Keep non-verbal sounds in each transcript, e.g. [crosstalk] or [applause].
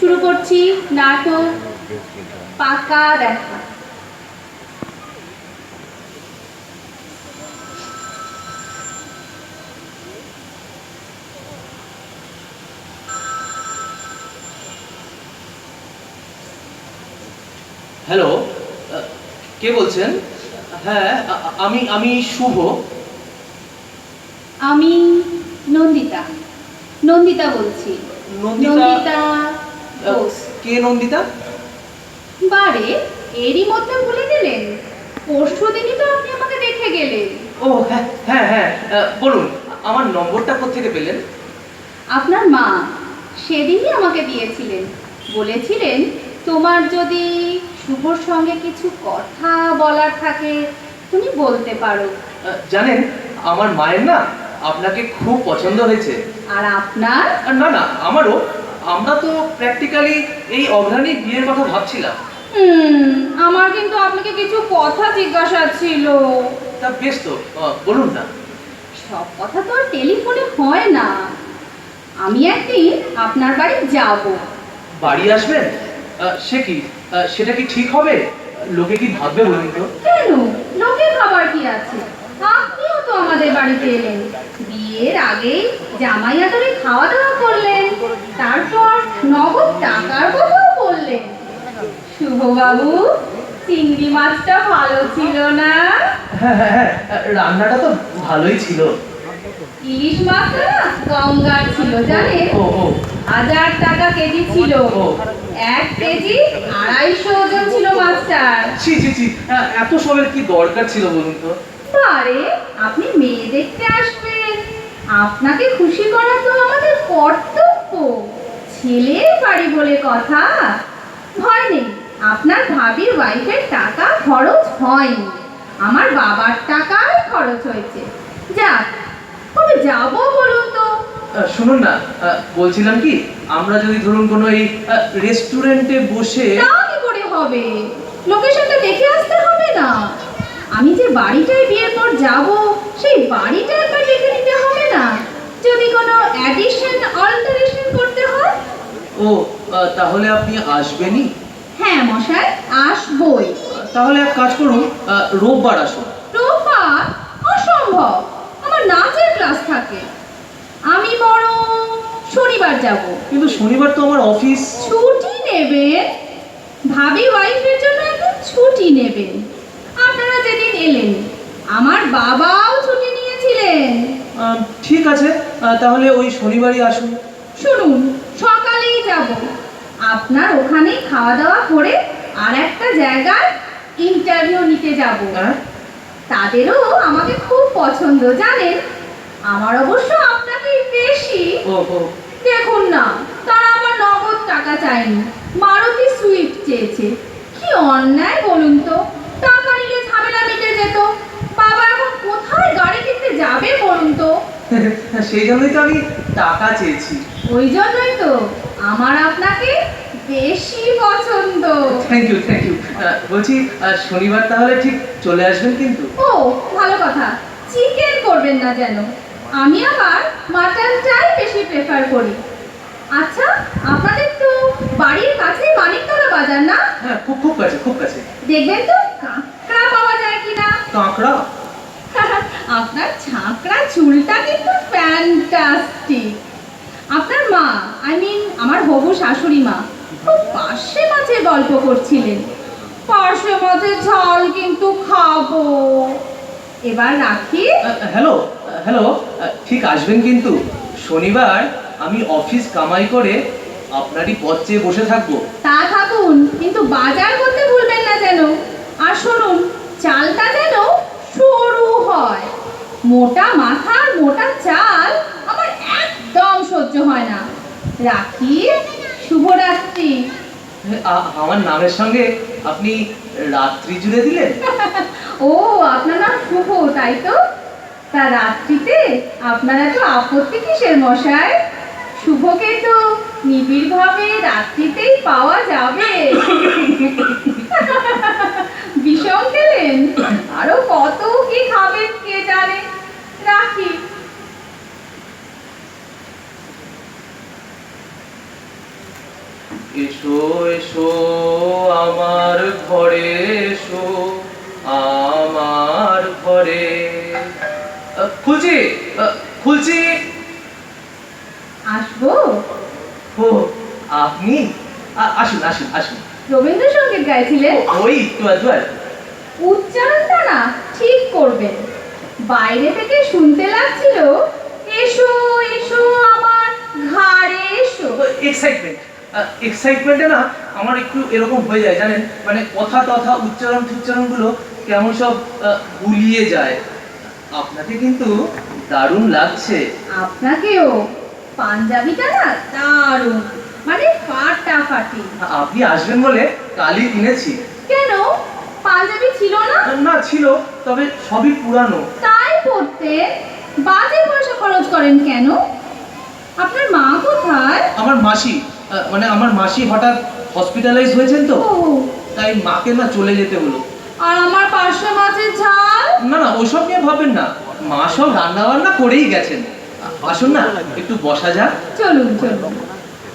শুরু করছি নাটক পাকা দেখা হ্যালো কে বলছেন? হ্যাঁ আমি আমি শুভ। আমি নন্দিতা। নন্দিতা বলছি। নন্দিতা কে নন্দিতা? বারে এরই মধ্যে ভুলে গেলেন। পরশু দিনই তো আপনি আমাকে দেখে গেলেন। ও হ্যাঁ হ্যাঁ হ্যাঁ। বলুন আমার নম্বরটা কোথেকে পেলেন? আপনার মা সেদিনই আমাকে দিয়েছিলেন। বলেছিলেন তোমার যদি শুভর সঙ্গে কিছু কথা বলার থাকে তুমি বলতে পারো। জানেন আমার মায়ের না আপনাকে খুব পছন্দ হয়েছে। আর আপনার? না না আমারও আমরা তো প্র্যাকটিক্যালি এই অঘ্রাণী বিয়ের কথা ভাবছিলাম। হুম আমার কিন্তু আপনাকে কিছু কথা জিজ্ঞাসা ছিল। তা বেশ তো বলুন না। সব কথা তো আর টেলিফোনে হয় না। আমি একদিন আপনার বাড়ি যাব। বাড়ি আসবেন? সে কি সেটা কি ঠিক হবে? লোকে কি ভাববে বলুন তো? কেন? লোকে খাবার কি আছে? আপনিও তো আমাদের বাড়িতে এলেন। বিয়ের আগে জামাই আদরে খাওয়া দাওয়া করলেন তারপর নগদ টাকার কথাও বললেন শুভবাবু চিংড়ি মাছটা ভালো ছিল না? হ্যাঁ হ্যাঁ হ্যাঁ রান্নাটা তো ভালোই ছিল। ইলিশ মাছটা না গঙ্গার ছিল ও হাজার টাকা কেজি ছিল। এক কেজি আড়াইশো ওজন ছিল মাছটার। ছি ছি ছি। এত সবের কি দরকার ছিল বলুন তো? আরে আপনি মেয়ে দেখতে আসবেন আপনাকে খুশি করা তো আমাদের কর্তব্য। ছেলের বাড়ি বলে কথা। ভয় নেই আপনার ভাবির ওয়াইফের টাকা খরচ হয়নি। আমার বাবার টাকাই খরচ হয়েছে। যাক কবে যাব বলুন তো? শুনুন না বলছিলাম কি আমরা যদি ধরুন কোনো এই রেস্টুরেন্টে বসে তা কি করে হবে? লোকেশনটা দেখে আসতে হবে না। আমি যে বাড়িটায় বিয়ের পর যাব সেই বাড়িটা একবার দেখে নিতে হবে না যদি কোনো অ্যাডিশন অল্টারেশন করতে হয়? ও তাহলে আপনি আসবেনই। হ্যাঁ মশাই আসবই। তাহলে এক কাজ করুন রোববার আসুন। রোববার? অসম্ভব। আমার নাচের ক্লাস থাকে। আমি বরং শনিবার যাব। কিন্তু শনিবার তো আমার অফিস ছুটি নেবেন? ভাবি ওয়াইফের জন্য একটু ছুটি নেবেন। আপনারা যেদিন এলেন আমার বাবাও ছুটি নিয়েছিলেন ঠিক আছে। তাহলে ওই শনিবারই আসুন। শুনুন সকালেই যাব। আপনার ওখানে খাওয়া দাওয়া করে আর একটা জায়গায় ইন্টারভিউ নিতে যাব। তাদেরও আমাকে খুব পছন্দ জানেন? আমার অবশ্য আপনাকেই বেশি। দেখুন না তারা আমার নগদ টাকা চায়নি। মারুতি সুইফট চেয়েছে। কি অন্যায় বলুন তো? টাকা নিলে ঝামেলা মিটে যেত বাবা এখন কোথায় গাড়ি কিনতে যাবে বলুন তো? সেই জন্যই তো আমি টাকা চেয়েছি। ওই জন্যই তো। আমার আপনাকে বেশি পছন্দ। থ্যাংক ইউ থ্যাংক ইউ বলছি শনিবার তাহলে ঠিক চলে আসবেন কিন্তু? ও ভালো কথা। চিকেন করবেন না যেন। আমি আবার মাটনটাই বেশি প্রেফার করি। আচ্ছা আপনাদের তো বাড়ির কাছেই মানিকতলা বাজার না? হ্যাঁ খুব খুব কাছে খুব কাছে। দেখবেন তো কাঁকড়া পাওয়া যায় কিনা? কাঁকড়া? আপনার ছাঁকড়া চুলটা কিন্তু ফ্যান্টাস্টিক আপনার মা আই মিন আমার হবু শাশুড়ি মা খুব পার্শ্বে মাছের গল্প করছিলেন। পার্শ্বে মাছের ঝাল কিন্তু খাব। এবার রাখি। হ্যালো হ্যালো ঠিক আসবেন কিন্তু। শনিবার আমি অফিস কামাই করে আপনারই পথ চেয়ে বসে থাকব। তা থাকুন কিন্তু বাজার করতে ভুলবেন না যেন। আর শুনুন চালটা মোটা মাথার মোটা চাল আমার একদম সহ্য হয় না। রাখি শুভরাত্রি। আ- আমার নামের সঙ্গে আপনি রাত্রি জুড়ে দিলেন? [laughs] ও আপনার নাম শুভ তাই তো? তা রাত্রিতে আপনারা তো আপত্তি কিসের মশাই? শুভকে তো নিবিড়ভাবে রাত্রিতেই পাওয়া যাবে। [laughs] রবীন্দ্রসঙ্গীত গাইছিলেন? ওই একটু আধটু উচ্চারণটা না ঠিক করবেন। বাইরে থেকে শুনতে লাগছিল এসো এসো আমার ঘাড়ে এসো। এক্সাইটমেন্ট এক্সাইটমেন্টে না আমার একটু এরকম হয়ে যায় জানেন? মানে কথা তথা উচ্চারণ উচ্চারণগুলো কেমন সব গুলিয়ে যায়। আপনাকে কিন্তু দারুণ লাগছে। আপনাকেও। পাঞ্জাবিটা না দারুণ। মানে ফাটাফাটি। আপনি আসবেন বলে কালই কিনেছি কেন? পাঞ্জাবি ছিল না? না ছিল তবে সবই পুরানো। তাই পড়তে বাজে পয়সা খরচ করেন কেন? আপনার মা কোথায়? আমার মাসি মানে আমার মাসি হঠাৎ হসপিটালাইজ হয়েছেন তো তাই মাকে না চলে যেতে হলো। আর আমার পার্শ্বে মাছের ঝাল? না না ওসব নিয়ে ভাবেন না। মা সব রান্না বান্না করেই গেছেন। আসুন না একটু বসা যাক। চলুন চলুন।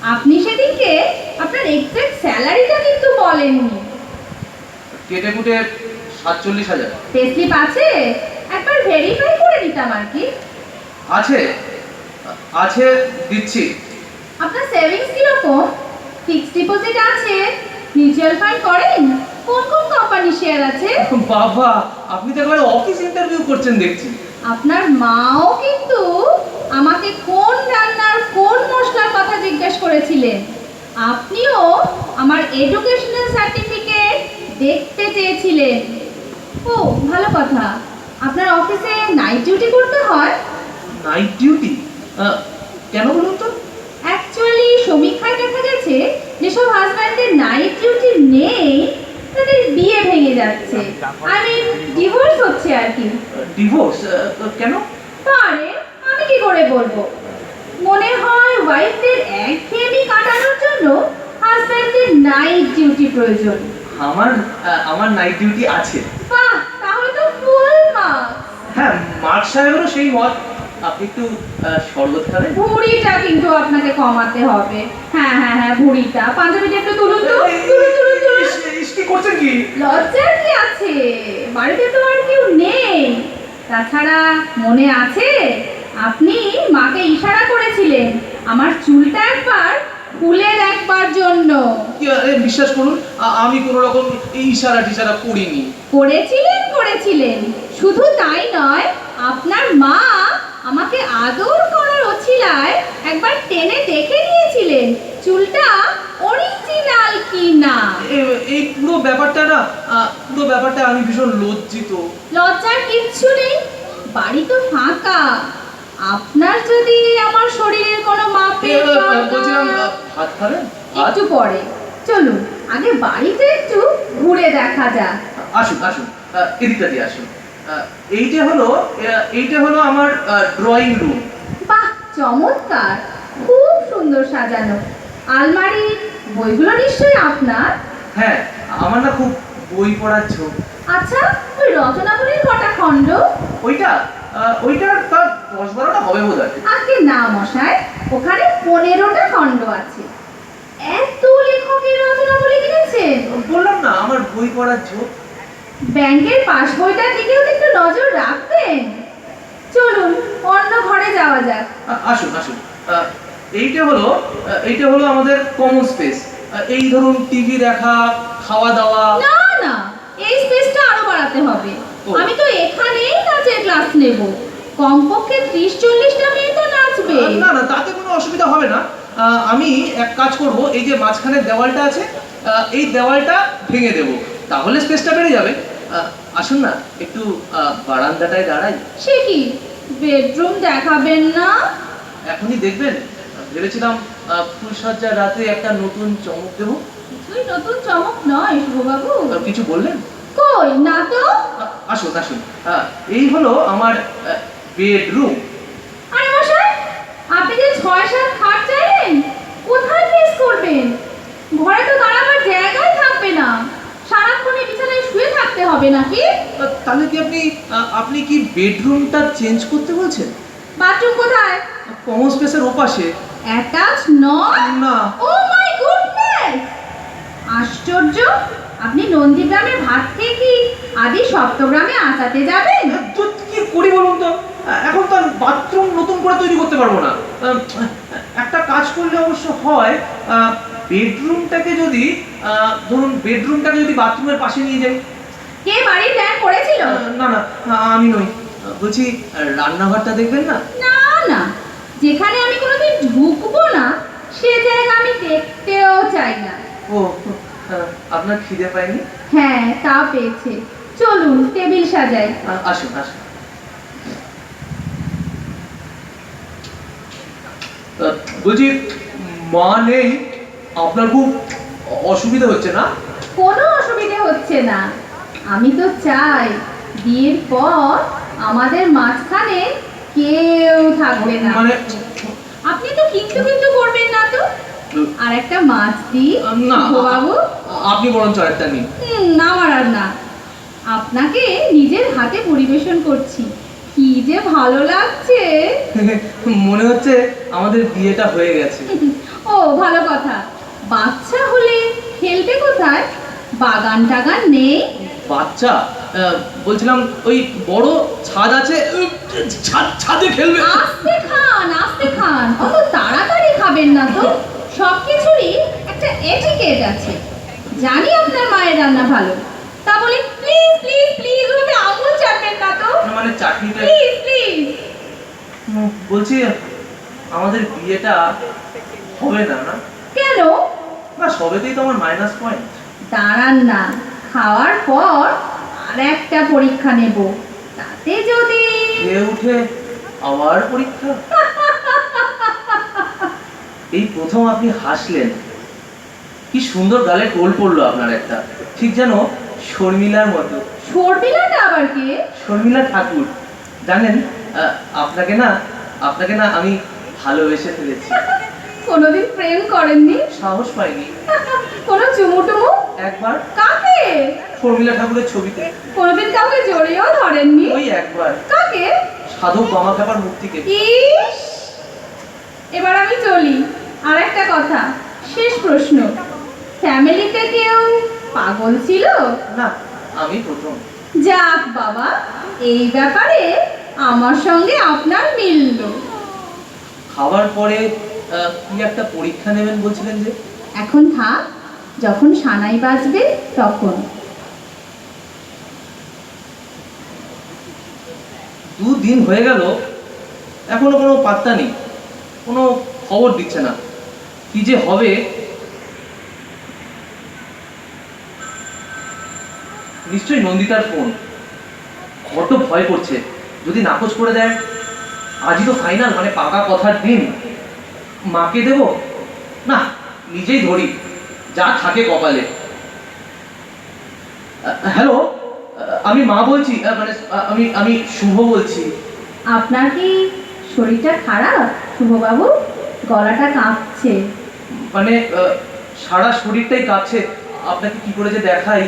আপনি সেদিনকে আপনার এক্সাক্ট স্যালারিটা কিন্তু বলেননি। কেটে কুটে সাতচল্লিশ হাজার। পেস্লিপ আছে? একবার ভেরিফাই করে দিতাম আর কি। আছে। আছে দিচ্ছি। আপনার সেভিংস কীরকম? ফিক্সড ডিপোজিট আছে? মিউচুয়াল ফান্ড করেন? কোন কোন কোম্পানি শেয়ার আছে? বাবা আপনি তো একবার অফিস ইন্টারভিউ করছেন দেখছি। আপনার মাও কিন্তু আমাকে কোন রান্নার কোন মশলার কথা জিজ্ঞেস করেছিলেন। আপনিও আমার এডুকেশনাল সার্টিফিকেট দেখতে চেয়েছিলেন। ও ভালো কথা। আপনার অফিসে নাইট ডিউটি করতে হয়? নাইট ডিউটি কেন বলুন তো? অ্যাকচুয়ালি সমীক্ষায় দেখা গেছে যেসব হাজব্যান্ডের নাইট ডিউটি নেই তাদের বিয়ে ভেঙে যাচ্ছে। আই মিন ডিভোর্স হচ্ছে আর কি। ডিভোর্স কেন? পারে আমি কি করে বলব? মনে হয় ওয়াইফদের একঘেয়েমি কাটানোর জন্য হাজব্যান্ডের নাইট ডিউটি প্রয়োজন। আমার আমার নাইট ডিউটি আছে। বাহ তাহলে তো ফুল মার্কস হ্যাঁ মার্ক সাহেবেরও সেই মত। আপনি একটু শরবত খাবেন ভুঁড়িটা কিন্তু আপনাকে কমাতে হবে। হ্যাঁ হ্যাঁ হ্যাঁ ভুঁড়িটা। পাঞ্জাবিটা একটু তুলুন তো। তুলুন তুলুন তুলুন। কি করছেন কি? লজ্জার কি আছে? বাড়িতে তো আর কেউ নেই। তাছাড়া মনে আছে? আপনি মাকে ইশারা আমার চুলটা একবার খুলে দেখবার জন্য। বিশ্বাস করুন আমি কোনো রকম এই ইশারা টিশারা করিনি। করেছিলেন করেছিলেন। শুধু তাই নয় আপনার মা আমাকে আদর করার অছিলায় একবার টেনে দেখে নিয়েছিলেন। চুলটা অরিজিনাল কি না এই পুরো ব্যাপারটা না পুরো ব্যাপারটা আমি ভীষণ লজ্জিত। লজ্জার কিচ্ছু নেই বাড়ি তো ফাঁকা আপনার যদি আমার শরীরের কোনো এ, মাপের আ, আ, বলছিলাম ভাত খাবেন একটু পরে। চলুন আগে বাড়িতে একটু ঘুরে দেখা যাক। আসুন আসুন। এদিকটা দিয়ে আসুন। এইটা হলো এইটা হলো আমার ড্রয়িং রুম বাহ চমৎকার। খুব সুন্দর সাজানো। আলমারি বইগুলো নিশ্চয়ই আপনার? হ্যাঁ আমার না খুব বই পড়ার ঝোঁক। আচ্ছা ওই রচনাবলীর কটা খণ্ড? ওইটা ওইটার তার দশ বারোটা হবে বোধ হয় না মশাই ওখানে পনেরোটা খণ্ড আছে। এত লেখকের রচনাবলী কিনেছেন? বললাম না আমার বই পড়ার ঝোঁক। ব্যাংকের পাস বইটার দিকেও একটু নজর রাখবেন। চলুন অন্য ঘরে যাওয়া যাক। আসুন আসুন। এইটা হলো এইটা হলো আমাদের কমন স্পেস এই ধরুন টিভি দেখা খাওয়া দাওয়া। না না এই স্পেসটা আরও বাড়াতে হবে। আমি তো এখানেই নাচের ক্লাস নেব। কমপক্ষে ত্রিশ চল্লিশটা মেয়ে তো নাচবে। না না তাতে কোনো অসুবিধা হবে না। আমি এক কাজ করব এই যে মাঝখানে দেওয়ালটা আছে এই দেওয়ালটা ভেঙে দেব। তাহলে স্পেসটা বেড়ে যাবে। আসুন না একটু বারান্দাটায় দাঁড়াই। সে কি? বেডরুম দেখাবেন না? এখনই দেখবেন। ভেবেছিলাম ফুলসজ্জার রাতে একটা নতুন চমক দেবো। তুই নতুন চমক নয় শুভবাবু। কিছু বললেন? কই না তো? আসুন আসুন। এই হলো আমার বেডরুম। আরে মশাই আপনি যে ছয় সাত খাট চাইলেন কোথায় ফেস করবেন? ঘরে তো দাঁড়াবার জায়গায় থাকবে না। সারাক্ষণ এই বিছানায় শুয়ে থাকতে হবে নাকি? তাহলে কি আপনি আপনি কি বেডরুমটা চেঞ্জ করতে বলছেন? বাথরুম কোথায়? কমন স্পেসের ওপাশে। অ্যাটাচ নয়? না। Oh my goodness! আশ্চর্য! আপনি নন্দীগ্রামের ভাত খেয়ে কি আদি সপ্তগ্রামে আঁচাতে যাবেন? কি করি বলুন তো? এখন তো বাথরুম নতুন করে তৈরি করতে পারব না। একটা কাজ করলে অবশ্য হয় বেডরুমটাকে যদি ধরুন বেডরুমটাকে যদি বাথরুমের পাশে নিয়ে যাই। কে বাড়ি প্ল্যান করেছিল? না না আমি নই। বলছি রান্নাঘরটা দেখবেন না? না না। যেখানে আমি কোনোদিন ঢুকবো না সে জায়গা আমি দেখতেও চাই না। ও আপনার খিদে পায়নি? হ্যাঁ তা পেয়েছে। চলুন টেবিল সাজাই। আসুন আসুন। বলছি মা নেই আপনার খুব অসুবিধা হচ্ছে না? কোনো অসুবিধে হচ্ছে না। আমি তো চাই বিয়ের পর আমাদের মাঝখানে কেউ থাকবে না। মানে আপনি তো কিন্তু কিন্তু করবেন না তো। আর একটা মাছ না বাবু আপনি বরঞ্চ আরেকটা নিন। না আমার আর না। আপনাকে নিজের হাতে পরিবেশন করছি। কি যে ভালো লাগছে। [laughs] মনে হচ্ছে আমাদের বিয়েটা হয়ে গেছে। [laughs] ও ভালো কথা। বাচ্চা হলে খেলতে কোথায়? বাগান টাগান নেই? বাচ্চা? বলছিলাম ওই বড় ছাদ আছে ছাদ ছাদে খেলবে। আস্তে খান আস্তে খান। অত তাড়াতাড়ি খাবেন না তো। [laughs] সব কিছুরই একটা এটিকেট আছে। জানি আপনার মায়ের রান্না ভালো। তা বলে প্লিজ প্লিজ প্লিজ ওভাবে আঙুল চাটবেন না তো। না, মানে চাটনিটা প্লিজ প্লিজ বলছি আমাদের বিয়েটা হবে না না? কেন? না সবেতেই তো আমার মাইনাস পয়েন্ট দাঁড়ান না খাওয়ার পর আর একটা পরীক্ষা নেব। তাতে যদি খেয়ে উঠে আবার পরীক্ষা? এই প্রথম আপনি হাসলেন। কি সুন্দর গালে টোল পড়ল আপনার একটা। ঠিক যেন শর্মিলার মতো। শর্মিলাটা আবার কে? শর্মিলা ঠাকুর। জানেন আপনাকে না আপনাকে না আমি ভালোবেসে ফেলেছি। [laughs] কোনোদিন প্রেম করেননি? সাহস পাইনি। [laughs] কোনো চুমু টুমু একবার। কাকে? শর্মিলা ঠাকুরের ছবিতে। কোনোদিন কাউকে জড়িয়েও ধরেননি? ওই একবার। কাকে? সাধক বামা খাবার মূর্তিকে। ইস! এবার আমি চলি। আর একটা কথা শেষ প্রশ্ন। ফ্যামিলিতে কেউ পাগল ছিল? না আমি প্রথম। যাক বাবা এই ব্যাপারে আমার সঙ্গে আপনার মিলল খাওয়ার পরে কি একটা পরীক্ষা নেবেন বলছিলেন যে? এখন থাক যখন সানাই বাজবে তখন। দুদিন হয়ে গেল এখনও কোনো পাত্তা নেই কোনো খবর দিচ্ছে না। কি যে হবে নিশ্চয়ই নন্দিতার ফোন। বড্ড ভয় করছে। যদি নাকচ করে দেয় আজই তো ফাইনাল মানে পাকা কথার দিন। মাকে দেব? না নিজেই ধরি যা থাকে কপালে। হ্যালো আমি মা বলছি মানে আমি আমি শুভ বলছি। আপনার কি শরীরটা খারাপ শুভবাবু? গলাটা কাঁপছে। মানে সারা শরীরটাই কাঁপছে। আপনাকে কি করে যে দেখাই?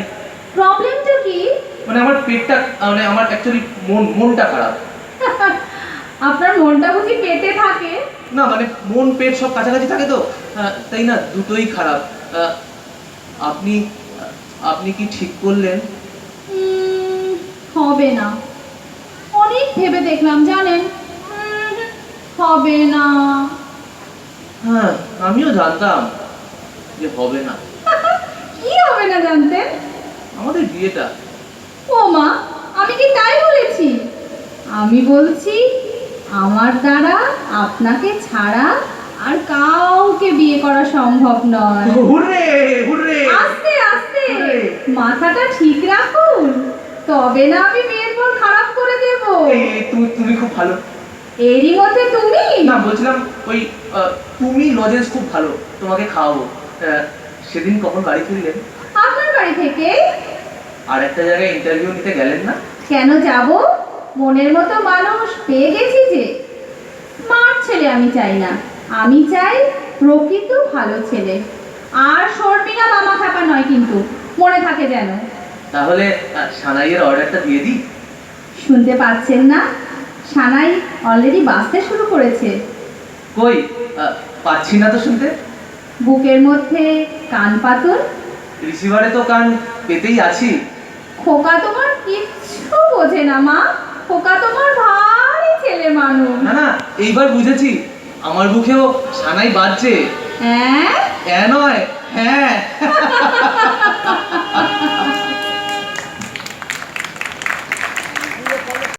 প্রবলেমটা কি? মানে আমার পেটটা মানে আমার অ্যাকচুয়ালি মন মনটা খারাপ। [laughs] আপনার মনটা বুঝি পেটে থাকে? না মানে মন পেট সব কাছাকাছি থাকে তো। তাই না দুটোই খারাপ। আপনি আপনি কি ঠিক করলেন? হবে না। অনেক ভেবে দেখলাম জানেন? হবে না। হ্যাঁ আমিও জানতাম যে হবে না। [laughs] কি হবে না জানতেন? আমাদের বিয়েটা। ও মা আমি কি তাই বলেছি? আমি বলছি আমার দ্বারা আপনাকে ছাড়া আর কাউকে বিয়ে করা সম্ভব নয়। Hurray hurray. আস্তে আস্তে। মাথাটা ঠিক রাখুন। তবে না আমি বিয়ের পর খারাপ করে দেব। তুমি তুমি খুব ভালো। এরই মধ্যে তুমি? না বলছিলাম ওই তুমি লজেন্স খুব ভালো। তোমাকে খাওয়াবো। সেদিন কখন বাড়ি ফিরলেন? আপনার বাড়ি থেকে। আর একটা জায়গায় ইন্টারভিউ নিতে গেলেন না? কেন যাব? মনের মতো মানুষ পেয়ে গেছি যে। স্মার্ট ছেলে আমি চাই না। আমি চাই প্রকৃত ভালো ছেলে। আর শর্মিলা মামা খাপা নয় কিন্তু মনে থাকে যেন। তাহলে সানাইয়ের অর্ডারটা দিয়ে দিই? শুনতে পাচ্ছেন না? সানাই অলরেডি বাঁচতে শুরু করেছে। কই? পাচ্ছি না তো শুনতে। বুকের মধ্যে কান পাতুন রিসিভারে তো কান পেতেই আছি। খোকা তোমার কিচ্ছু বোঝে না মা। খোকা তোমার ভারী ছেলে মানুষ। না না এইবার বুঝেছি। আমার মুখেও সানাই বাজছে। হ্যাঁ? হ্যাঁ নয় হ্যাঁ। [laughs]